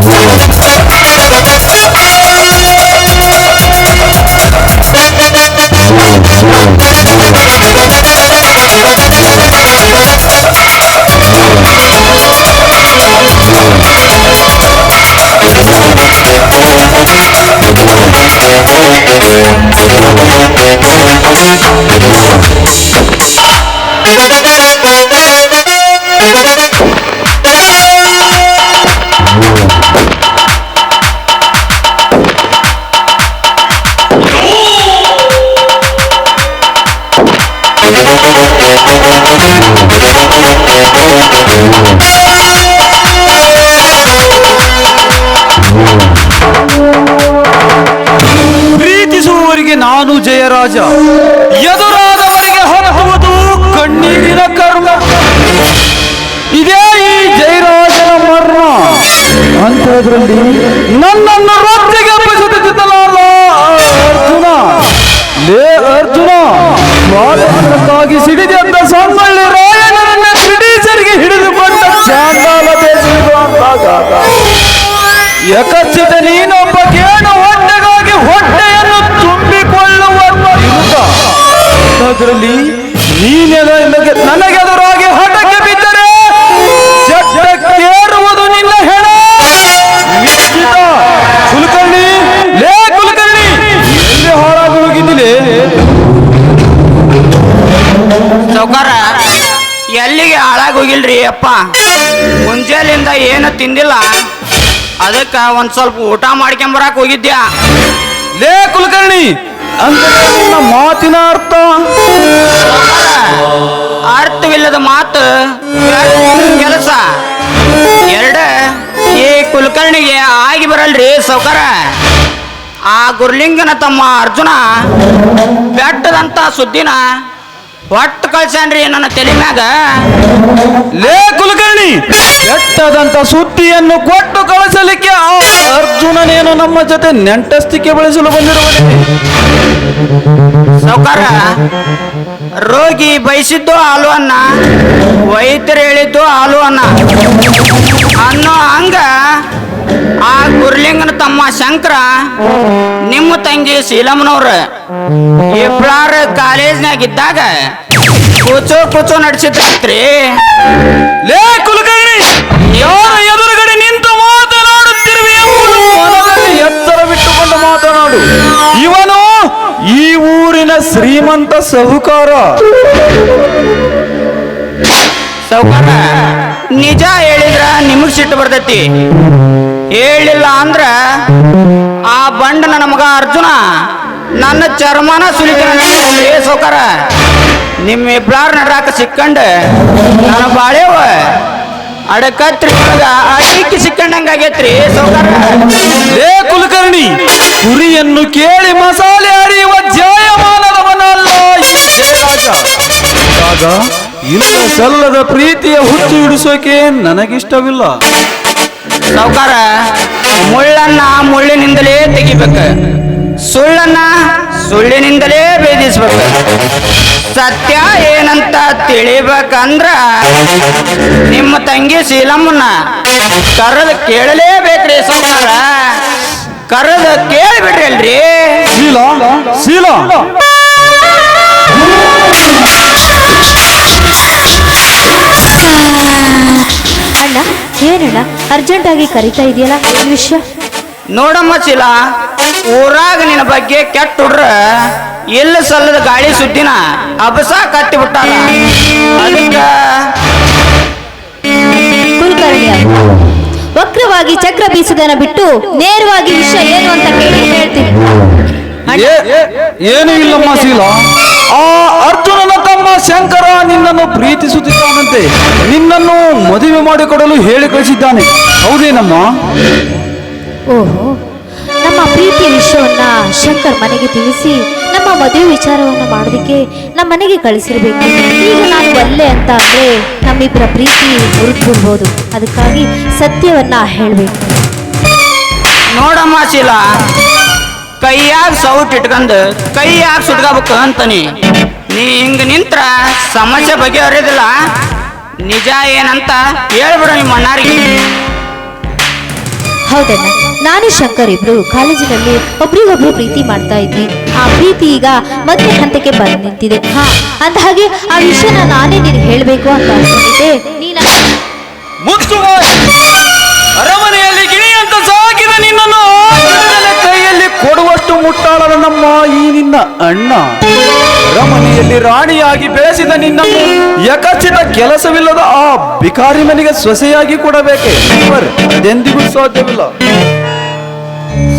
Whoa. ಪ್ರೀತಿಸುವವರಿಗೆ ನಾನು ಜಯರಾಜ. ಎದುರಾದವರಿಗೆ ಹೊರಹುವುದು ಕಣ್ಣೀರಿನ ಕರ್ಮ ಇದೇ ಈ ಜಯರಾಜನ ಮರ್ಮ. ಅಂತದ್ರಲ್ಲಿ ನನ್ನನ್ನು ರೊಟ್ಟಿಗೆ ಹಬ್ಬಿಸುತ್ತಿದ್ದನಲ್ಲ ಅರ್ಜುನ. ಲೇ ಸ್ವಾತಂತ್ರ್ಯಕ್ಕಾಗಿ ಸಿಡಿದೆಂದ ಸಂಬಳ್ಳಿ ರಾಯಣ್ಣನನ್ನ ಬ್ರಿಟಿಷರಿಗೆ ಹಿಡಿದುಕೊಂಡ ಚಾಂಡಾಲ ದೇಶಗಳು ಅಂದಾಗ ನೀನೊಬ್ಬ ಕೇಳು ಹೊಟ್ಟೆಗಾಗಿ ಹೊಟ್ಟೆಯನ್ನು ತುಂಬಿಕೊಳ್ಳುವ ಇರುತ್ತ ಅದರಲ್ಲಿ ನೀನೆ ನನಗೆ ಏನು ತಿಂದಿಲ್ಲ. ಅದಕ್ಕೆ ಒಂದು ಸ್ವಲ್ಪ ಊಟ ಮಾಡ್ಕೊಂಬರಕ್ ಹೋಗಿದ್ಯಾ? ಲೇ ಕುಲಕರ್ಣಿ ಅಂದ್ರೆ ನಿನ್ನ ಮಾತಿನ ಅರ್ಥ? ಅರ್ಥವಿಲ್ಲದ ಮಾತು. ಕೆಲಸ. ಎರಡ ಈ ಕುಲಕರ್ಣಿಗೆ ಆಗಿ ಬರಲ್ರಿ ಸೌಕರ ಆ ಗುರ್ಲಿಂಗನ ತಮ್ಮ ಅರ್ಜುನ ಬೆಟ್ಟದಂತ ಸುದ್ದಿನ ಹೊಟ್ಟು ಕಳ್ಸ್ಯಾನ್ರಿ ನನ್ನ ತಲೆ ಮ್ಯಾಗ. ಲೇ ಕುಲಕರ್ಣಿ ಕೆಟ್ಟದಂತ ಸುದ್ದಿಯನ್ನು ಕೊಟ್ಟು ಕಳಿಸಲಿಕ್ಕೆ ಆ ಅರ್ಜುನನೇನು ನಮ್ಮ ಜೊತೆ ನೆಂಟಸ್ತಿಕೆ ಬೆಳೆಸಲು ಬಂದಿರುವನೇ. ಸೌಕಾರ ರೋಗಿ ಬಯಸಿದ್ದು ಹಾಲು ಅನ್ನ ವೈದ್ಯರು ಹೇಳಿದ್ದು ಹಾಲು ಅನ್ನ. ಅನ್ನೋ ಹಂಗ ಆ ಗುರ್ಲಿಂಗನ ತಮ್ಮ ಶಂಕರ ನಿಮ್ಮ ತಂಗಿ ಶೀಲಮ್ಮನವ್ರ ಇಬ್ಲಾರ ಕಾಲೇಜ್ನಾಗ ಇದ್ದಾಗ ಕೂಚೋ ಕೂಚೋ ನಡೆಸಿದ್ರಿ ಲೇ ಕುಲಕರ್ಣಿ, ಯಾರ ಎದುರುಗಡೆ ನಿಂತು ಮಾತನಾಡುತ್ತಿರುವೆ ಎತ್ತರ ಬಿಟ್ಟುಕೊಂಡು ಮಾತನಾಡು. ಇವನು ಈ ಊರಿನ ಶ್ರೀಮಂತ ಸಹುಕಾರ ಸೌಕಾರ, ನಿಜ ಹೇಳಿದ್ರ ನಿಮಗ್ ಸಿಟ್ಟು ಬರ್ತೈತಿ. ಹೇಳಿಲ್ಲ ಅಂದ್ರ ಆ ಬಂಡ ನಮಗ ಮಗ ಅರ್ಜುನ ನನ್ನ ಚರ್ಮನ ಸುಲಿತಾನೆ ಏ ಸೌಕಾರ? ನಿಮ್ಮ ಇಬ್ಬರ ನಡ್ರಾಕ ಸಿಕ್ಕಂಡ ನನ್ನ ಬಾಳೆವ ಅಡಕತ್ರಿ ಅಡಿಕ್ಕಿ ಸಿಕ್ಕಂಡಂಗಾಗೈತ್ರಿ ಸೌಕಾರ? ಏ ಕುಲಕರ್ಣಿ ಗುರಿಯನ್ನು ಕೇಳಿ ಮಸಾಲೆ ಅರಿಯುವ ಜಾಯಮಾನದವನಲ್ಲ ಇಲ್ಲ ಸಲ್ಲದ ಪ್ರೀತಿಯ ಹುಚ್ಚು ಹಿಡಿಸೋಕೆ ನನಗಿಷ್ಟವಿಲ್ಲ. ಸೌಕಾರ ಮುಳ್ಳನ್ನ ಮುಳ್ಳಿನಿಂದಲೇ ತೆಗಿಬೇಕು. ಸುಳ್ಳನ್ನ ಸುಳ್ಳಿನಿಂದಲೇ ಭೇದಿಸ್ಬೇಕು. ಸತ್ಯ ಏನಂತ ತಿಳಿಬೇಕಂದ್ರ ನಿಮ್ಮ ತಂಗಿ ಶೀಲಮ್ಮನ ಕರೆದು ಕೇಳಲೇಬೇಕ್ರಿ ಸೋಮಾರ ಕರೆದು ಕೇಳಿಬಿಡ್ರಿ ಅಲ್ರಿ ಶೀಲ ಶೀಲ ಅಣ್ಣ ಏನಣ್ಣ ಅರ್ಜೆಂಟಾಗಿ ಕರಿತಾ ಇದೆಯಲ್ಲ ಏನ್ ವಿಷಯ? ನೋಡಮ್ಮ ಚೀಲ ಊರಾಗ ನಿನ್ನ ಬಗ್ಗೆ ಕೆಟ್ಟ ಹುಡ್ರ ಎಲ್ಲ ಸಲ್ಲದ ಗಾಳಿ ಸುದ್ದಿನ ಅಬಸ ಕಟ್ಟಿ ಅದಕ್ಕ ಕುಲಕರ್ಣಿ ವಕ್ರವಾಗಿ ಚಕ್ರ ಬೀಸುದನ್ನ ಬಿಟ್ಟು ನೇರವಾಗಿ ವಿಷಯ ಏನು ಅಂತ ಕೇಳಿ ಹೇಳ್ತೀನಿ. ಏನು ಇಲ್ಲಮ್ಮ ಶೀಲ ಆ ಅರ್ಜುನನ ತಮ್ಮ ಶಂಕರ ನಿನ್ನನ್ನು ಪ್ರೀತಿಸುತ್ತಿದ್ದಾನಂತೆ. ನಿನ್ನನ್ನು ಮದುವೆ ಮಾಡಿಕೊಡಲು ಹೇಳಿ ಕಳಿಸಿದ್ದಾನೆ. ಹೌದೇನಮ್ಮ? ಓಹೋ, ನಮ್ಮ ಪ್ರೀತಿಯ ವಿಷಯವನ್ನ ಶಂಕರ್ ಮನೆಗೆ ತಿಳಿಸಿ ನಮ್ಮ ಮದುವೆ ವಿಚಾರವನ್ನು ಮಾಡೋದಕ್ಕೆ ನಮ್ಮ ಮನೆಗೆ ಕಳಿಸಿರ್ಬೇಕು. ಈಗ ನಾನು ಬಲ್ಲೆ ಅಂತ ಅಂದ್ರೆ ನಮ್ಮಿಬ್ಬರ ಪ್ರೀತಿ ಮುರಿದ್ಬಿಡ್ಬೋದು. ಅದಕ್ಕಾಗಿ ಸತ್ಯವನ್ನ ಹೇಳ್ಬೇಕು. ನೋಡಮ್ಮ ಶೀಲ, ಕೈಯಾಗ ಸೌಟ್ ಇಟ್ಕೊಂಡು ಕೈಯಾಗ ಸುಟ್ಕೋಬೇಕು ಅಂತಾನೆ. ನೀ ಹಿಂಗ ನಿಂತ್ರ ಸಮಸ್ಯೆ ಬಗೆಹರಿದಿಲ್ಲ ನಿಜ ಏನಂತ ಹೇಳ್ಬಿಡು ನಿಮ್ಮ ಅಣ್ಣಾರಿಗೆ. ಹೌದಣ್ಣ. ನಾನು ಶಂಕರ್ ಇಬ್ರು ಕಾಲೇಜಿನಲ್ಲಿ ಒಬ್ರಿಗೊಬ್ರು ಪ್ರೀತಿ ಮಾಡ್ತಾ ಇದ್ವಿ. ಆ ಪ್ರೀತಿ ಈಗ ಮತ್ತೆ ಹಂತಕ್ಕೆ ಬಂದು ನಿಂತಿದೆ. ಹಾ, ಅಂದ ಹಾಗೆ ಆ ವಿಷಯನ ನಾನೇ ನಿನಗೆ ಹೇಳಬೇಕು ಅಂತ ಅನ್ಕೊಂಡಿದ್ದೆ. ನೀನ? ಅರಮನೆಯಲ್ಲಿ ಗಿಣಿ ಅಂತ ಸಾಕಿದ ನಿನ್ನನ್ನು ಕೈಯಲ್ಲಿ ಕೊಡುವಷ್ಟು ಮುಟ್ಟಾಳರ ನಮ್ಮ ಈ ನಿನ್ನ ಅಣ್ಣ. ಅರಮನೆಯಲ್ಲಿ ರಾಣಿಯಾಗಿ ಬೆಳೆಸಿದ ನಿನ್ನ ಯಕಚಿತ ಕೆಲಸವಿಲ್ಲದ ಆ ಬಿಕಾರಿ ಮನೆಗೆ ಸೊಸೆಯಾಗಿ ಕೊಡಬೇಕೆ? ಎಂದಿಗೂ ಅದೆಂದಿಗೂ ಸಾಧ್ಯವಿಲ್ಲ.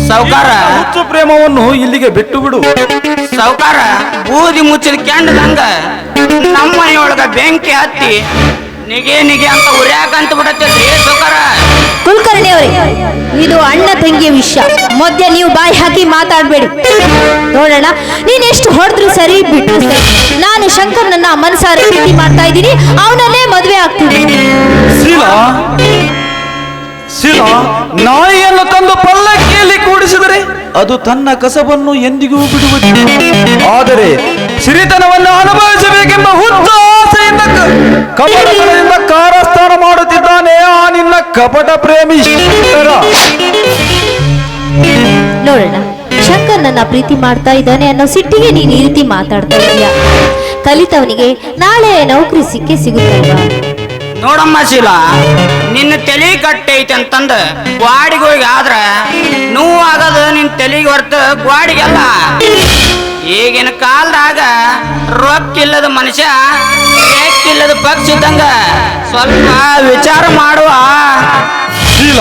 ಸಾವುಕಾರ. ಹುಚ್ಚು ಪ್ರೇಮವನ್ನು ಇಲ್ಲಿಗೆ ಬಿಟ್ಟು ಬಿಡು ಸಾವುಕಾರ ಬೂದಿ ಮುಚ್ಚಿದ ಕೆಂಡದಂಗ ನಮ್ಮನೆಯೊಳಗ ಬೆಂಕಿ ಹತ್ತಿ ನಿಗೆ ನಿಗೆ ಅಂತ ಸಾವುಕಾರ ಕುಲಕರ್ಣಿ ಅವರೇ ಇದು ಅಣ್ಣ ತಂಗಿಯ ವಿಷಯ. ಮೊದ್ಲೆ ನೀವು ಬಾಯಿ ಹಾಕಿ ಮಾತಾಡಬೇಡಿ. ನೋಡೋಣ ನೀನ್ ಎಷ್ಟು ಹೊಡೆದ್ರು ಸರಿ ಬಿಟ್ಟು ಸರಿ. ನಾನು ಶಂಕರ್ನನ್ನ ಮನಸಾರ ಪ್ರೀತಿ ಮಾಡ್ತಾ ಇದ್ದೀನಿ. ಅವನನ್ನೇ ಮದುವೆ ಆಗ್ತೀನಿ. ಶೀಲಾ ಶೀಲಾ ನಾಯಿಯನ್ನು ತಂದು ಪಲ್ಲಕ್ಕಿಯಲ್ಲಿ ಕೂಡಿಸಿದರೆ ಅದು ತನ್ನ ಕಸವನ್ನು ಎಂದಿಗೂ ಬಿಡುವುದಿಲ್ಲ. ಆದರೆ ಸಿರಿತನವನ್ನು ಅನುಭವಿಸಬೇಕೆಂಬ ಕ- ಕಪಟಗಳಿಂದ ಕಾರಸ್ಥಾನ ಮಾಡುತ್ತಿದ್ದಾನೆ ಆ ನಿನ್ನ ಕಪಟ ಪ್ರೇಮಿ. ನೋಡೋಣ ಶಂಕರ್ ನನ್ನ ಪ್ರೀತಿ ಮಾಡ್ತಾ ಇದ್ದಾನೆ ಅನ್ನೋ ಸಿಟ್ಟಿಗೆ ನೀನು ಈ ರೀತಿ ಮಾತಾಡ್ತಾ ಇದೀಯ ಕಲಿತವನಿಗೆ ನಾಳೆ ನೌಕರಿ ಸಿಕ್ಕೇ ಸಿಗುತ್ತಲ್ವಾ? ನೋಡಮ್ಮ ಶೀಲ ನಿನ್ನ ತಲೆ ಕಟ್ಟೈತೆ ಅಂತಂದ ಗ್ವಾಡಿಗೆ ಹೋಗಿ ಆದ್ರ ನೋವು ಆಗೋದು ನಿನ್ ತಲೆಗೆ ಹೊರತು ಗ್ವಾಡಿಗೆಲ್ಲ. ಈಗಿನ ಕಾಲದಾಗ ರೊಕ್ಕಿಲ್ಲದ ಮನುಷ್ಯ ರೊಕ್ಕಿಲ್ಲದ ಪಕ್ಷ ಇದ್ದಂಗ ಸ್ವಲ್ಪ ವಿಚಾರ ಮಾಡುವ. ಇಲ್ಲ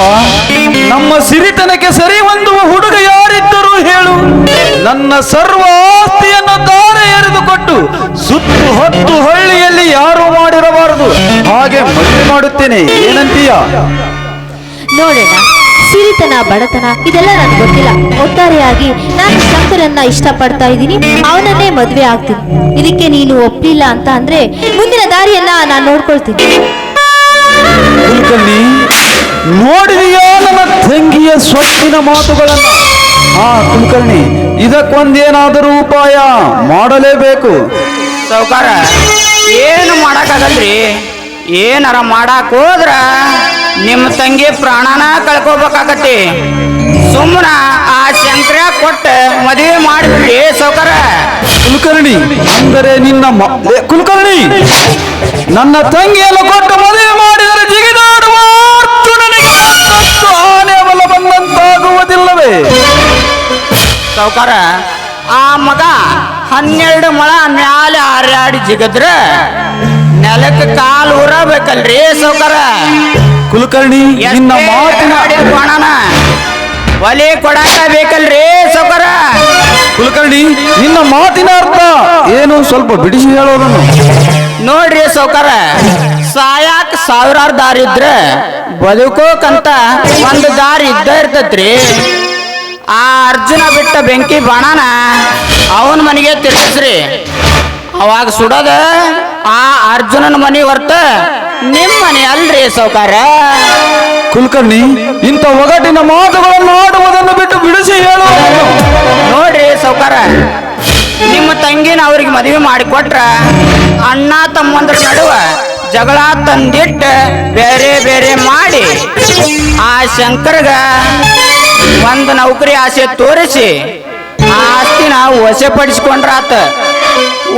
ನಮ್ಮ ಸಿರಿತನಕ್ಕೆ ಸರಿ ಹೊಂದುವ ಹುಡುಗ ಯಾರಿದ್ದರೂ ಹೇಳು. ನನ್ನ ಸರ್ವ ಆಸ್ತಿಯನ್ನು ತಾನೆ ಎರೆದುಕೊಟ್ಟು ಸುತ್ತು ಹೊತ್ತು ಹಳ್ಳಿಯಲ್ಲಿ ಯಾರು ಮಾಡಿರಬಾರದು. ಹಾಗೆ ಮದುವೆ ಮಾಡುತ್ತೇನೆ ಏನಂತೀಯ? ನೋಡೋಣ. ಸಿರಿತನ ಬಡತನ ಇದೆಲ್ಲ ನನ್ಗೆ ಗೊತ್ತಿಲ್ಲ. ಒಟ್ಟಾರೆಯಾಗಿ ನಾನು ಶಂಕರನ್ನ ಇಷ್ಟಪಡ್ತಾ ಇದ್ದೀನಿ. ಅವನನ್ನೇ ಮದುವೆ ಆಗ್ತೀನಿ. ಇದಕ್ಕೆ ನೀನು ಒಪ್ಪಲಿಲ್ಲ ಅಂತ ಅಂದ್ರೆ ಮುಂದಿನ ದಾರಿಯನ್ನ ನಾನು ನೋಡ್ಕೊಳ್ತೀನಿ. ಕುಲಕರ್ಣಿ ನಮ್ಮ ನನ್ನ ತಂಗಿಯ ಸ್ವತ್ತಿನ ಮಾತುಗಳನ್ನು? ಆ ಕುಲಕರ್ಣಿ ಇದಕ್ಕೊಂದೇನಾದರೂ ಉಪಾಯ ಮಾಡಲೇಬೇಕು. ಸೌಕಾರ ಏನು ಮಾಡಕ್ಕಾಗಲ್ರಿ? ಏನಾರ ಮಾಡಕ್ ಹೋದ್ರ? ನಿಮ್ಮ ತಂಗಿ ಪ್ರಾಣನ ಕಳ್ಕೋಬೇಕಾಗತ್ತಿ ಸುಮ್ಮನ ಆ ಶಂಕರ ಕೊಟ್ಟ ಮದುವೆ ಮಾಡಿದ್ರಿ ಸೌಕರ ಕುಲಕರ್ಣಿ ಅಂದರೆ ನಿನ್ನ ಕುಲಕರ್ಣಿ! ನನ್ನ ತಂಗಿಯನ್ನು ಕೊಟ್ಟು ಮದುವೆ ಮಾಡಿದರೆ ಜಿಗಿದಾಡುವ ಆನೆ ಬಲ ಬಂದಂತಾಗುವುದಿಲ್ಲವೇ? ಸೌಕರ ಆ ಮಗ ಹನ್ನೆರಡು ಮಳ ಮ್ಯಾಲೆ ಹಾರಾಡಿ ಜಿಗದ್ರ ನೆಲಕ್ಕೆ ಕಾಲು ಊರಬೇಕಲ್ರಿ ಸಾವುಕಾರ ಕುಲಕರ್ಣಿ ನಿನ್ನ ಮಾತಿನ ಒಲೆ ಕೊಡಾಕ ಬೇಕಲ್ರಿ ಸಾವುಕಾರ ಕುಲಕರ್ಣಿ ನಿನ್ನ ಮಾತಿನ ಅರ್ಥ. ಏನು ಸ್ವಲ್ಪ ಬಿಡಿಸಿ ಹೇಳೋದನ್ನು. ನೋಡ್ರಿ ಸೌಕರ ಸಾಯಾಕ ಸಾವಿರಾರು ದಾರಿ ಇದ್ರೆ ಬದುಕೋಕಂತ ಒಂದು ದಾರಿ ಇದ್ದ ಇರ್ತೈತ್ರಿ. ಆ ಅರ್ಜುನ ಬಿಟ್ಟ ಬೆಂಕಿ ಬಾಣನ ಅವನ ಮನೆಗೆ ತಿರ್ಗಿಸ್ರಿ. ಅವಾಗ ಸುಡೋದ ಆ ಅರ್ಜುನನ ಮನೆ ಹೊರ್ತ ನಿಮ್ಮ ಮನೆ ಅಲ್ರಿ ಸೌಕಾರ ಕುಲಕರ್ಣಿ ಇಂತ ಒಗಟಿನ ಮಾತುಗಳನ್ನು ಆಡುವುದನ್ನು ಬಿಟ್ಟು ಬಿಡಿಸಿ ಹೇಳು. ನೋಡ್ರಿ ಸೌಕಾರ ನಿಮ್ಮ ತಂಗಿನ ಅವ್ರಿಗೆ ಮದುವೆ ಮಾಡಿಕೊಟ್ರ ಅಣ್ಣ ತಮ್ಮಂದ್ರ ನಡುವ ಜಗಳ ತಂದಿಟ್ಟ ಬೇರೆ ಬೇರೆ ಮಾಡಿ ಆ ಶಂಕರ್ಗ ಒಂದು ನೌಕರಿ ಆಸೆ ತೋರಿಸಿ ಆ ಆಸ್ತಿನ ವಶಪಡಿಸ್ಕೊಂಡ್ರಾತ.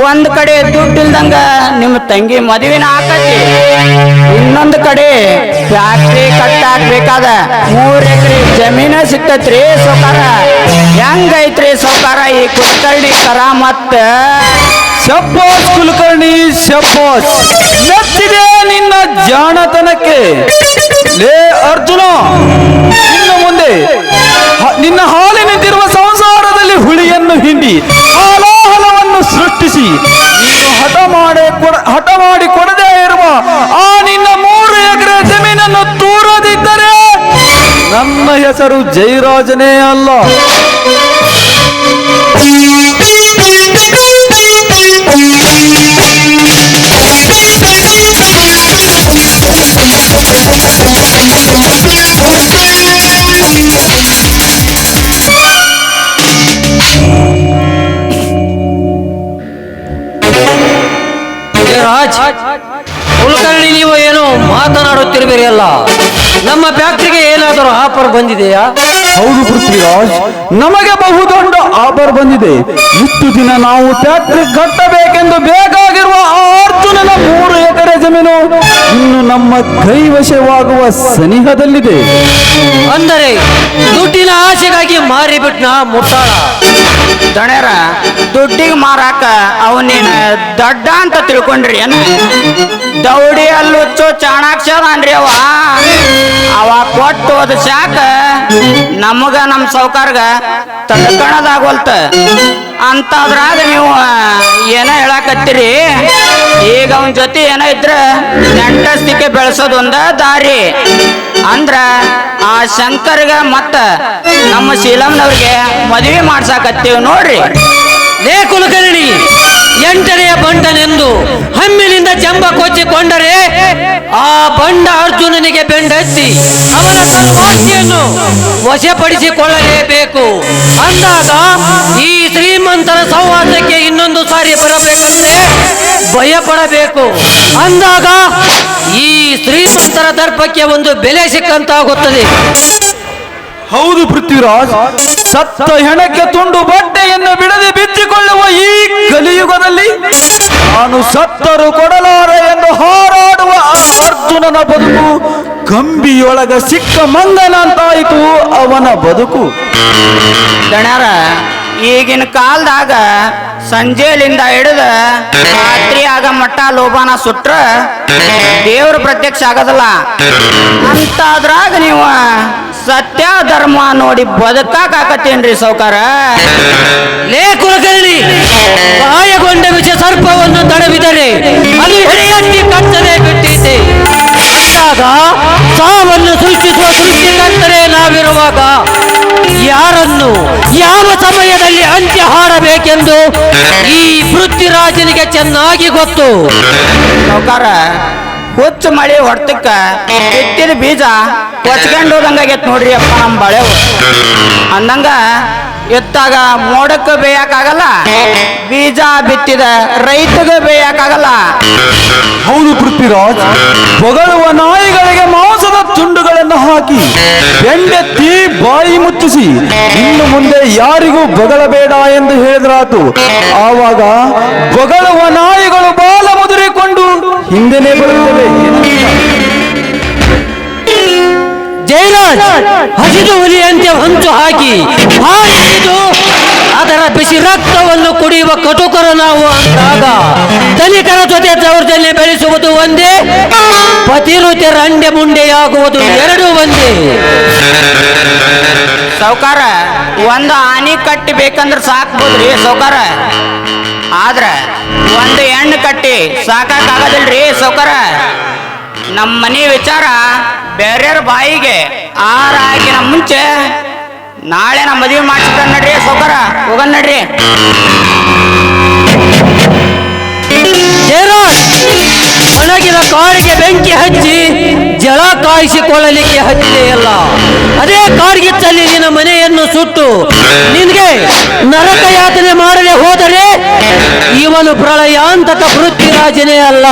ಒಂದ್ ಕಡೆ ದುಡ್ಡಿಲ್ದಂಗ ನಿಮ್ಮ ತಂಗಿ ಮದುವಿನ ಹಾಕತಿ. ಇನ್ನೊಂದು ಕಡೆ ಫ್ಯಾಕ್ಟ್ರಿ ಕಟ್ಟಾಕ್ಬೇಕಾದ ಮೂರ್ ಎಕರೆ ಜಮೀನ ಸಿಕ್ತತ್ರಿ ಸೌಕಾರ ಹೆಂಗೈತ್ರಿ ಸೌಕಾರ ಈ ಕುಲಕರ್ಣಿ ಕರ ಮತ್ತ? ಶಬ್ಬಾಸ್ ಕುಲಕರ್ಣಿ, ಶಬ್ಬಾಸ್. ಮೆಚ್ಚಿದೆ ನಿನ್ನ ಜಾಣತನಕ್ಕೆ. ಲೇ ಅರ್ಜುನ, ನಿನ್ನ ಮುಂದೆ ನಿನ್ನ ನಿನ್ನ ಹಾಲಿನಂತಿರುವ ಸಂಸಾರದಲ್ಲಿ ಹುಳಿಯನ್ನು ಹಿಂಡಿ ಹಾಲಾಹಲವನ್ನು ಹೆಸರು ಜೈರಾಜನೇ ಅಲ್ಲ. ಕುಲಕರ್ಣಿ ನೀವು ಏನು ಮಾತನಾಡುತ್ತಿರುವಿರಿ ಅಲ್ಲ? ನಮ್ಮ ಬ್ಯಾಕ್ ಏನಾದರೂ ಆಫರ್ ಬಂದಿದೆಯಾ? ಹೌದು ಪೃಥ್ವಿರಾಜ್ ನಮಗೆ ಬಹುದೊಡ್ಡ ಆಫರ್ ಬಂದಿದೆ. ಇಷ್ಟು ದಿನ ನಾವು ಫ್ಯಾಕ್ಟ್ರಿ ಕಟ್ಟಬೇಕೆಂದು ಬೇಕಾಗಿರುವ ಅರ್ಜುನನ ಮೂರು ಎಕರೆ ಜಮೀನು ಇನ್ನು ನಮ್ಮ ಕೈವಶವಾಗುವ ಸನಿಹದಲ್ಲಿದೆ. ಅಂದರೆ ದುಡ್ಡಿನ ಆಸೆಗಾಗಿ ಮಾರಿಬಿಟ್ನ ಮುಟ್ಟಾಳ. ದಣ್ಯರ ದುಡ್ಡಿಗೆ ಮಾರಾಕ ಅವನೇನ ದೊಡ್ಡ ಅಂತ ತಿಳ್ಕೊಂಡ್ರಿ ಏನ? ದೌಡಿ ಅಲ್ಲುಚ್ಚು ಚಾಣಾಕ್ಷರನ್ರಿ ಅವ. ಅವ ಕೊಟ್ಟು ಅದು ಸಾಕ ನಮಗ ನಮ್ಮ ಸೌಕಾರ್ಗ ತಡ್ಕಣದಾಗೋಲ್ತ. ಅಂತದ್ರಾಗ ನೀವು ಏನ ಹೇಳಕತ್ತೀರಿ? ಈಗ ಅವನ ಜೊತೆ ಏನೋ ಇದ್ರ, ನೆಂಟಸ್ತಿಕೆ ಬೆಳೆಸೋದು ಒಂದ ದಾರಿ. ಅಂದ್ರ, ಆ ಶಂಕರ್ಗ ಮತ್ತ ನಮ್ಮ ಶೀಲಂನವ್ರಿಗೆ ಮದುವೆ ಮಾಡ್ಸಾಕತ್ತೀವಿ ನೋಡ್ರಿ. ಲೇ ಕುಲಕರ್ಣಿ! ಎಂಟನೆಯ ಬಂಡನೆಂದು ಹಮ್ಮಿನಿಂದ ಜಂಬ ಕೊಚ್ಚಿಕೊಂಡರೆ ಆ ಬಂಡ ಅರ್ಜುನನಿಗೆ ಬೆಂಡೆತ್ತಿ ಅವನ ತನ್ವಾಸಿಯನ್ನು ವಶಪಡಿಸಿಕೊಳ್ಳಲೇಬೇಕು. ಅಂದಾಗ ಈ ಶ್ರೀಮಂತರ ಸಂವಾದಕ್ಕೆ ಇನ್ನೊಂದು ಸಾರಿ ಬರಬೇಕಂದ್ರೆ ಭಯಪಡಬೇಕು. ಅಂದಾಗ ಈ ಶ್ರೀಮಂತರ ದರ್ಪಕ್ಕೆ ಒಂದು ಬೆಲೆ ಸಿಕ್ಕಂತಾಗುತ್ತದೆ. ಹೌದು ಪೃಥ್ವಿರಾಜ್. ಸತ್ತ ಹೆಣಕ್ಕೆ ತುಂಡು ಬಟ್ಟೆಯನ್ನು ಬಿಡದೆ ಬಿಚ್ಚಿಕೊಳ್ಳುವ ಈ ಕಲಿಯುಗದಲ್ಲಿ ನಾನು ಸತ್ತರು ಕೊಡಲಾರ ಎಂದು ಹಾರಾಡುವ ಆ ಅರ್ಜುನನ ಬದುಕು ಕಂಬಿಯೊಳಗ ಸಿಕ್ಕ ಮಂಗನಂತಾಯಿತು ಅವನ ಬದುಕು. ದಣ್ಯಾರ ಈಗಿನ ಕಾಲದಾಗ ಸಂಜೆಲಿಂದ ಹಿಡಿದ ರಾತ್ರಿ ಆಗ ಮಟ್ಟ ಲೋಭಾನ ಸುಟ್ರ ದೇವ್ರ ಪ್ರತ್ಯಕ್ಷ ಆಗೋದಲ್ಲ. ಅಂತಾದ್ರಾಗ ನೀವು ಸತ್ಯ ಧರ್ಮ ನೋಡಿ ಬದುಕಾಕತ್ತೇನ್ರಿ ಸೌಕಾರ ಲೇ ಕುಲಕರ್ಣಿ ಗಾಯಗೊಂಡ ವಿಷ ಸರ್ಪವನ್ನು ತಡವಿದರೆ ಅದು ಹೆಡೆಯಂಟಿ ಕಟ್ಟದೆ ಬಿಟ್ಟಿದೆ ಅಂದಾಗ ಸಾವನ್ನು ಸೃಷ್ಟಿಸುವ ಸೃಷ್ಟಿಕರ್ತರೇ ನಾವಿರುವಾಗ ಯಾರನ್ನು ಯಾವ ಸಮಯದಲ್ಲಿ ಅಂತ್ಯ ಹಾಡಬೇಕೆಂದು ಈ ಪೃಥ್ವಿರಾಜನಿಗೆ ಚೆನ್ನಾಗಿ ಗೊತ್ತು. ಸೌಕಾರ ಹುಚ್ಚು ಮಳೆ ಹೊಡ್ತಕ್ಕ ಬಿತ್ತಿದ ಬೀಜ ಕೊಚ್ಕೊಂಡು ಹೋದಂಗಾಗೈತ್ ನೋಡ್ರಿ ಅಪ್ಪ ನಮ್ಮ ಬಳೆವು ಅಂದಂಗ ಎತ್ತಾಗ ಮೋಡಕ್ಕೆ ಬೇಯಕ್ಕಾಗಲ್ಲ, ಬೀಜ ಬಿತ್ತಿದ ರೈತಗೆ ಬೇಯಕ್ಕಾಗಲ್ಲ. ಹೌದು ಪೃಥ್ವಿರಾಜ್, ಬೊಗಳುವ ನಾಯಿಗಳಿಗೆ ಮಾಂಸದ ತುಂಡುಗಳನ್ನು ಹಾಕಿ, ಬೆಂಡೆತ್ತಿ ಬಾಯಿ ಮುಚ್ಚಿಸಿ, ಇನ್ನು ಮುಂದೆ ಯಾರಿಗೂ ಬೊಗಳಬೇಡ ಎಂದು ಹೇಳಿದ್ರಾತು. ಆವಾಗ ಬೊಗಳುವ ನಾಯಿಗಳು ಹಿಂದೆನೆ ಬರುತ್ತವೆ. ಜಯರಾಜ್ ಹಸಿದು ಹುಲಿಯಂತೆ ಹೊಂಚು ಹಾಕಿ ಅದರ ಬಿಸಿ ರಕ್ತವನ್ನು ಕುಡಿಯುವ ಕಟುಕರು ನಾವು ಅಂದಾಗ ಧನಿಕರ ಜೊತೆ ದೌರ್ಜನ್ಯ ಬೆಳೆಸುವುದು ಒಂದೇ ಪತಿರುತೆ ರಂಡೆ ಮುಂಡೆಯಾಗುವುದು ಎರಡು ಒಂದೇ. ಸೌಕಾರ ಒಂದು ಆನೆ ಕಟ್ಟಿ ಬೇಕಂದ್ರೆ ಸಾಕ್ಬೋದ್ರಿ ಸೌಕಾರ? ಆದ್ರ ಒಂದು ಹೆಣ್ಣು ಕಟ್ಟಿ ಸಾಕಾಗದಿಲ್ರಿ ಸೌಕರ. ನಮ್ಮ ಮನೆ ವಿಚಾರ ಬೇರೆಯವ್ರ ಬಾಯಿಗೆ ಆರಾಗಿನ ಮುಂಚೆ ನಾಳೆ ನಮ್ಮ ಮದುವೆ ಮಾಡಿಸಿದ ನಡ್ರಿ ಸೌಕರ. ಹೋಗನ್ ನಡ್ರಿ. ಕಾರಿಗೆ ಬೆಂಕಿ ಹಚ್ಚಿ ಕಾಯಿಸಿಕೊಳ್ಳಲಿಕ್ಕೆ ಹತ್ತಿದೆಯಲ್ಲ ಅದೇ ಕಾರ್ಗಿಚ್ಚಲ್ಲಿ ನಿನ್ನ ಮನೆಯನ್ನು ಸುಟ್ಟು ನಿನಗೆ ನರಕ ಯಾತನೆ ಮಾಡದೆ ಹೋದರೆ ಇವನು ಪ್ರಳಯಾಂತಕ ಪೃಥ್ವಿರಾಜನೇ ಅಲ್ಲ.